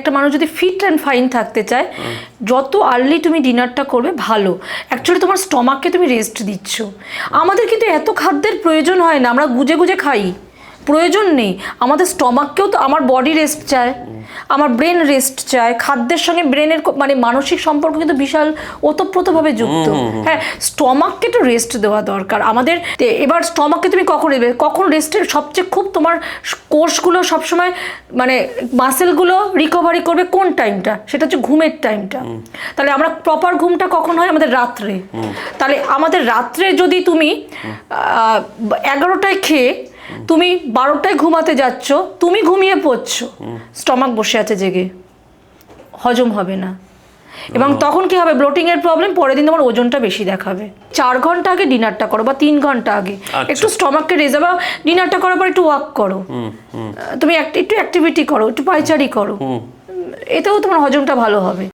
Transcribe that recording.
একটা মানুষ যদি ফিট অ্যান্ড ফাইন থাকতে চায়, যত আর্লি তুমি ডিনারটা করবে, ভালো। অ্যাকচুয়ালি তোমার স্টমাককে তুমি রেস্ট দিচ্ছ। আমাদের কিন্তু এত খাদ্যের প্রয়োজন হয় না, আমরা গুজে গুজে খাই। প্রয়োজন নেই। আমাদের স্টমাককেও তো আমার বডি রেস্ট চায় আমার ব্রেন রেস্ট চায় খাদ্যের সঙ্গে ব্রেনের মানে মানসিক সম্পর্ক কিন্তু বিশাল ওতপ্রোতভাবে যুক্ত। হ্যাঁ স্টমাককে তো রেস্ট দেওয়া দরকার। আমাদের এবার স্টমাককে তুমি কখন দেবে কখন রেস্টের সবচেয়ে খুব তোমার কোর্সগুলো সবসময় মানে মাসেলগুলো রিকভারি করবে কোন টাইমটা? সেটা হচ্ছে ঘুমের টাইমটা। তাহলে আমরা প্রপার ঘুমটা কখন হয়? আমাদের রাত্রে। তাহলে আমাদের রাত্রে যদি তুমি এগারোটায় খেয়ে তুমি বারোটায় ঘুমাতে যাচ্ছ তুমি ঘুমিয়ে পড়ছো। স্টমাক বসে আছে জেগে। হজম হবে না। এবং তখন কি হবে? ব্লোটিং এর প্রবলেম পরের দিন তোমার ওজনটা বেশি দেখাবে। চার ঘণ্টা আগে ডিনারটা করো বা তিন ঘণ্টা আগে। আচ্ছা। একটু স্টমাককে রেজে বা ডিনারটা করার পর একটু ওয়াক করো। তুমি একটু অ্যাক্টিভিটি করো একটু পাইচারি করো। এতেও তোমার হজমটা ভালো হবে।